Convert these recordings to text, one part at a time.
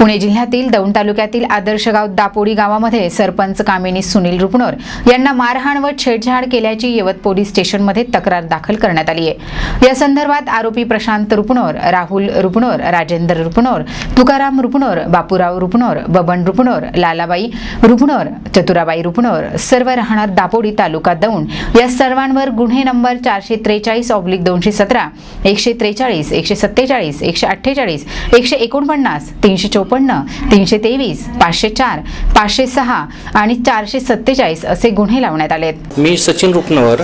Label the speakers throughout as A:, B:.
A: पुणे जिल्ह्यातील दौंड तालुक्यातील आदर्शगाव दापोडी गावामध्ये सरपंच कामिनी सुनील रुपनोर यांना मारहाण व छेडछाड केल्याची यवत पोलीस स्टेशनमध्ये तक्रार दाखल करण्यात आली आहे. या संदर्भात आरोपी प्रशांत रुपनोर राहुल रुपनोर राजेंद्र रुपनोर तुकाराम रुपनोर बापूराव रुपनोर बबन रुपनोर लालाबाई रुपनोर चतुराबाई रुपनोर सर्व राहणार दापोडी तालुका दौंड. या सर्वांवर गुन्हे नंबर चारशे त्रेचाळीस ऑब्लिक दोनशे सतरा एकशे त्रेचाळीस एकशे सत्तेचाळीस एकशे अठ्ठेचाळीस एकशे एकोणपन्नास तीनशे चोपन्न तीनशे तेवीस पाचशे चार पाचशे सहा आणि चारशे सत्तेचाळीस असे गुन्हे लावण्यात आलेत.
B: मी सचिन रुपनवर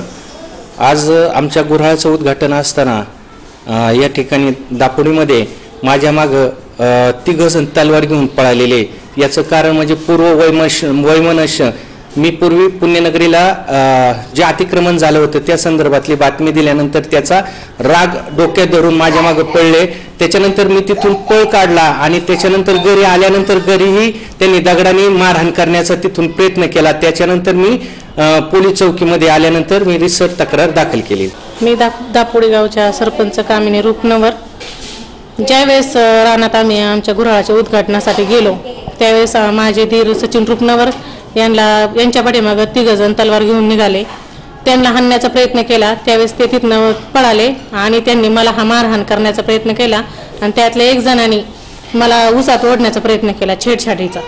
B: आज आमच्या गुऱ्हाळाचं उद्घाटन असताना या ठिकाणी दापोडीमध्ये माझ्या मागं तिघ तिघजण तलवार घेऊन पळालेले. याचं कारण म्हणजे पूर्व वैमश वैमनश मी पूर्वी पुण्यनगरीला जे अतिक्रमण झालं होतं त्या संदर्भातली बातमी दिल्यानंतर त्याचा राग डोक्यात धरून माझ्या मागं पडले. त्याच्यानंतर मी तिथून पळ काढला आणि त्याच्यानंतर घरी आल्यानंतर घरीही त्यांनी दगडाने मारहाण करण्याचा तिथून प्रयत्न केला. त्याच्यानंतर मी पोलीस चौकीमध्ये आल्यानंतर मी रिसर तक्रार दाखल केली.
C: मी दा दापोडी गावच्या सरपंच कामिनी रूपनवर ज्यावेळेस अ, रानात आम्ही आमच्या गुराळाच्या उद्घाटनासाठी गेलो त्यावेळेस माझे धीर सचिन रूपनवर यांना यांच्या पाठीमागं तिघजण तलवार घेऊन निघाले. त्यांना हाणण्याचा प्रयत्न केला. त्यावेळेस ते तिथनं पळाले आणि त्यांनी मला हा मारहाण करण्याचा प्रयत्न केला. आणि त्यातल्या एक जणांनी मला उसात ओढण्याचा प्रयत्न केला छेडछाडीचा.